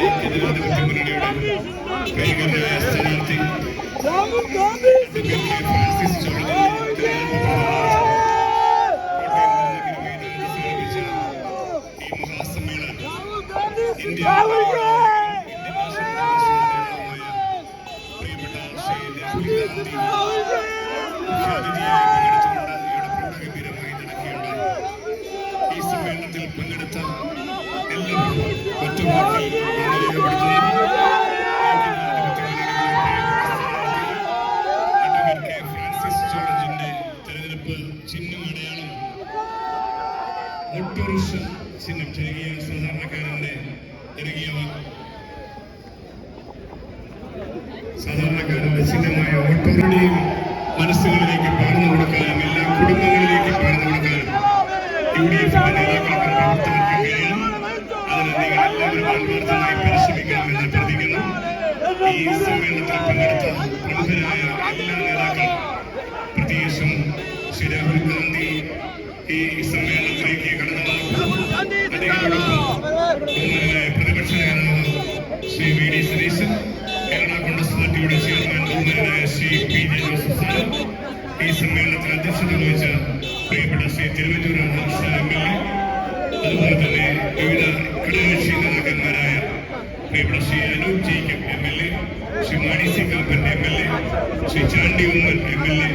ഐക്യജനാധിപത്യ മുന്നണിയുടെ പ്രിയങ്കരനായ സ്ഥാനാർത്ഥി ചിഹ്നം അടയാളം ഓട്ടോറിക്ഷ ചിഹ്നം ജനകീയ സാധാരണക്കാരന്റെ ജനകീയ സാധാരണക്കാരന്റെ ചിഹ്നമായ ഓട്ടോറിയുടെയും മനസ്സുകളിലേക്ക് പറഞ്ഞു കൊടുക്കാനും എല്ലാ കുടുംബങ്ങളിലേക്ക് പറഞ്ഞു കൊടുക്കാനും യു ഡി എഫ് നേതാക്കൾക്കും പ്രവർത്തകർക്കും കഴിയണം ഈ സമ്മേളനത്തിൽ പങ്കെടുത്ത പ്രമുഖരായ എല്ലാ നേതാക്കളും പ്രത്യേകിച്ചും ശ്രീ രാഹുൽ ഗാന്ധി ഈ സമ്മേളനത്തിലേക്ക് കടന്നു പ്രതിപക്ഷ നേതാവ് ശ്രീ വി ഡി കേരള കോൺഗ്രസ് പാർട്ടിയുടെ ചെയർമാൻ ബഹുമാനായ Sri P J Joseph sir അധ്യക്ഷത വഹിച്ച പ്രിയപ്പെട്ട ശ്രീ തിരുവഞ്ചൂർ അതുപോലെ തന്നെ വിവിധ ഘടകകക്ഷി നേതാക്കന്മാരായ പ്രിയപ്പെട്ട Sri Anoop Jacob M L A Sri Mani C Kappan M L A Sri Chandy Oommen M L A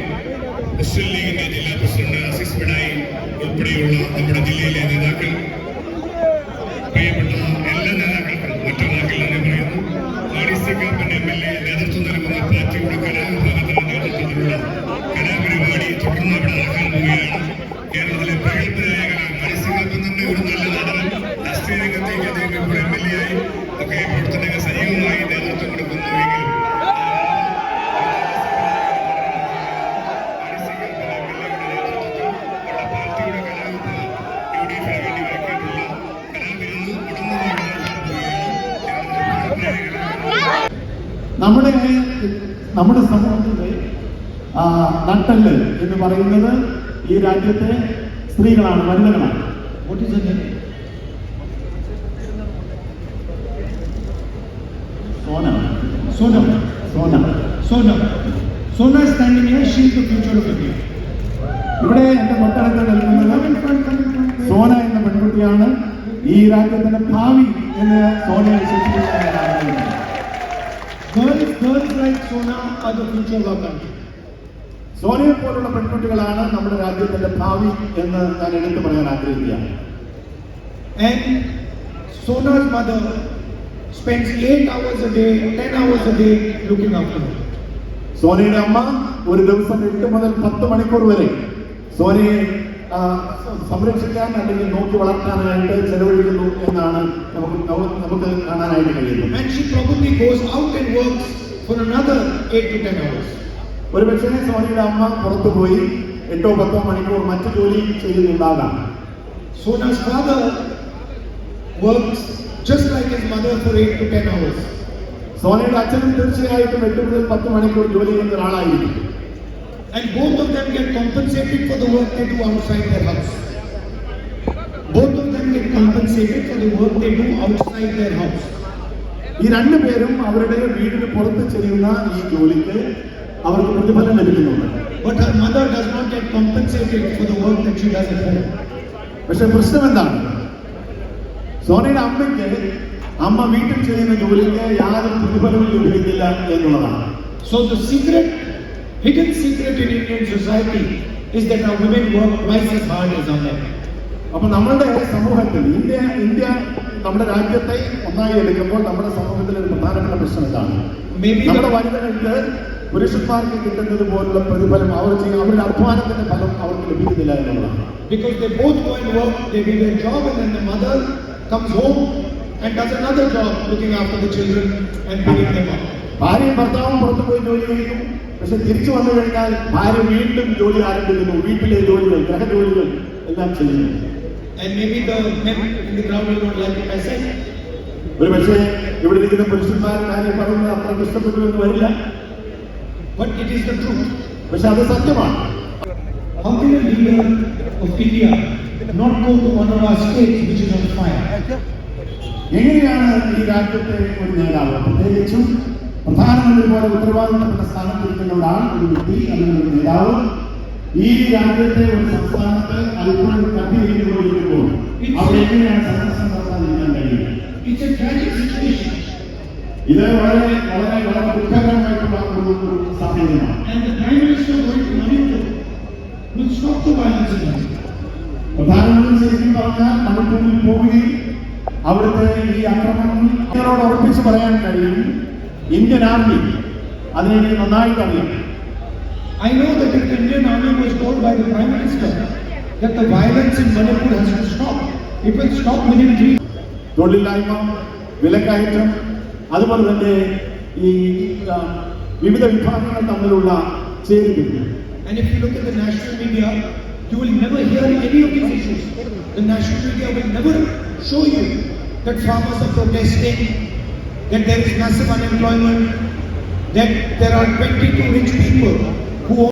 Muslim ലീഗിന്റെ ജില്ലാ പ്രസിഡന്റ് അസീസ് പിണായി ഉൾപ്പെടെയുള്ള നമ്മുടെ ജില്ലയിലെ നേതാക്കൾ പ്രിയപ്പെട്ട എല്ലാ നേതാക്കൾക്കും ഒറ്റ വാക്കിൽ നന്ദി പറയുന്നു. Mani C Kappan M L A നേതൃത്വം നൽകുന്ന പാർട്ടിയുടെ കലാവിഭാഗത്തിന്റെ നേതൃത്വത്തിലുള്ള കലാപരിപാടി നമ്മുടെ നമ്മുടെ സമൂഹത്തിലെ നട്ടൽ എന്ന് പറയുന്നത് ഈ രാജ്യത്തെ സ്ത്രീകളാണ് വനിതകളാണ്. സോന. സോന. സോന. സോന. സോന India. ഇവിടെ എന്റെ തൊട്ടടുത്ത് നിൽക്കുന്നത് front. സോന എന്ന പെൺകുട്ടിയാണ്. ഈ രാജ്യത്തിന്റെ ഭാവി എന്ന് സോനയെ വിശേഷിപ്പിക്കാൻ കേറി കേറി സോനാ അത് ഫ്യൂച്ചർ ലോക്കാണ് സോനയെ പോലുള്ള പെൺകുട്ടികളാണ് നമ്മുടെ രാജ്യത്തിന്റെ ഭാവി എന്ന് ഞാൻ എടുത്തു പറയാൻ ആഗ്രഹിക്കുകയാണ്. Sona's mother spend hours day hours day looking സോനയുടെ അമ്മ ഒരു ദിവസം എട്ട് മുതൽ പത്ത് മണിക്കൂർ വരെ സോനയെ സംരക്ഷിക്കാൻ അല്ലെങ്കിൽ നോക്കി വളർത്താനായിട്ട് ചെലവഴിക്കുന്നു എന്നാണ് നമുക്ക് നമുക്ക് കാണാനായിട്ട് കഴിയുന്നത്. ഒരു പക്ഷേ സോനിയുടെ അമ്മ പുറത്തു പോയി എട്ടോ പത്തോ മണിക്കൂർ മറ്റു ജോലി ചെയ്യുന്നുണ്ടാകാം Sona's father works just like his mother for eight to ten hours. സോനയുടെ അച്ഛനും തീർച്ചയായിട്ടും എട്ട് മുതൽ പത്ത് മണിക്കൂർ ജോലി ചെയ്യുന്ന ഒരാളായിരിക്കും And both of them get compensated for the work they do outside their house. Both of them get compensated for the work they do outside their house. ഈ രണ്ടു പേരും അവരുടെ വീടിന് പുറത്ത് ചെയ്യുന്ന ഈ ജോലിക്ക് അവർക്ക് പ്രതിഫലം ലഭിക്കുന്നുണ്ട് But her mother does not get compensated for the work that she does at home. പക്ഷെ പ്രശ്നം എന്താണ് സോനയുടെ അമ്മയ്ക്ക് അമ്മ വീട്ടിൽ ചെയ്യുന്ന ജോലിക്ക് യാതൊരു പ്രതിഫലവും ലഭിക്കുന്നില്ല എന്നുള്ളതാണ് So the secret, hidden secret in Indian society is that our women work twice as hard as our men. അപ്പൊ നമ്മളുടെ സമൂഹത്തിൽ ഇന്ത്യ ഇന്ത്യ നമ്മുടെ രാജ്യത്തെ ഒന്നായി എടുക്കുമ്പോൾ നമ്മുടെ സമൂഹത്തിലെ ഒരു പ്രധാനപ്പെട്ട പ്രശ്നം എന്താണ് Maybe നമ്മുടെ the, വനിതകൾക്ക് പുരുഷന്മാർക്ക് കിട്ടുന്നത് പോലുള്ള പ്രതിഫലം അവർ ചെയ്യും അവരുടെ അധ്വാനത്തിന്റെ ഫലം അവർക്ക് ലഭിക്കുന്നില്ല എന്നുള്ളതാണ് because they both go and work, they do their job, and then the mother comes home and does another job looking after the children and bringing them up. ഭാര്യയും ഭർത്താവും പുറത്തു പോയി ജോലി ചെയ്യുന്നു പക്ഷെ തിരിച്ചു വന്നു കഴിഞ്ഞാൽ ഭാര്യ വീണ്ടും ജോലി ആരംഭിക്കുന്നു. വീട്ടിലെ ജോലികൾ ഗ്രഹജോലികൾ എല്ലാം ചെയ്യുന്നു. ഒരു പക്ഷേ ഇവിടെ ഇരിക്കുന്ന പുരുഷന്മാർ കാര്യം പറയുന്നത് അത്ര ഇഷ്ടപ്പെട്ടു എന്ന് വരില്ല. പക്ഷെ അത് സത്യമാണ്. How can leader of India not go to one of our states which is on fire? എങ്ങനെയാണ് ഈ രാജ്യത്തെ ഒരു നേതാവ് പ്രത്യേകിച്ചും പ്രധാനമന്ത്രി പോലെ ഉത്തരവാദിത്തപ്പെട്ട സ്ഥാനത്തിരിക്കുന്ന ഒരാൾ ഒരു വ്യക്തി അല്ലെങ്കിൽ ഒരു നേതാവ് ഈ രാജ്യത്തെ ഒരു സംസ്ഥാനത്ത് അല്പം കത്തിയിരിക്കുമ്പോഴിരിക്കുമ്പോൾ അവിടെ എങ്ങനെയാണ് സന്ദർശനം നടത്താതിരിക്കാൻ കഴിയുക. ഇത് വളരെ വളരെ വളരെ ദുഃഖകരമായിട്ടുള്ള ഒരു സാഹചര്യമാണ്. പ്രധാനമന്ത്രി ശരിക്കും പറഞ്ഞാൽ മണിപ്പൂരിൽ പോവുകയും അവിടുത്തെ ഈ ആക്രമണം ഉറപ്പിച്ച് പറയാൻ കഴിയും ഇന്ത്യൻ ആർമി അതിനെ നന്നായിട്ട് അറിയാം I know that the Indian army was told by the Prime Minister that the violence in Manipur has to stop. It will stop within three. തൊഴിലില്ലായ്മ വിലക്കയറ്റം അതുപോലെ തന്നെ ഈ വിവിധ വിഭാഗങ്ങൾ തമ്മിലുള്ള ചേരുന്നത് And if you look at the national media, you will never hear any of these issues. The national media will never show you that farmers are protesting, that there is massive unemployment, that there are 22 rich people who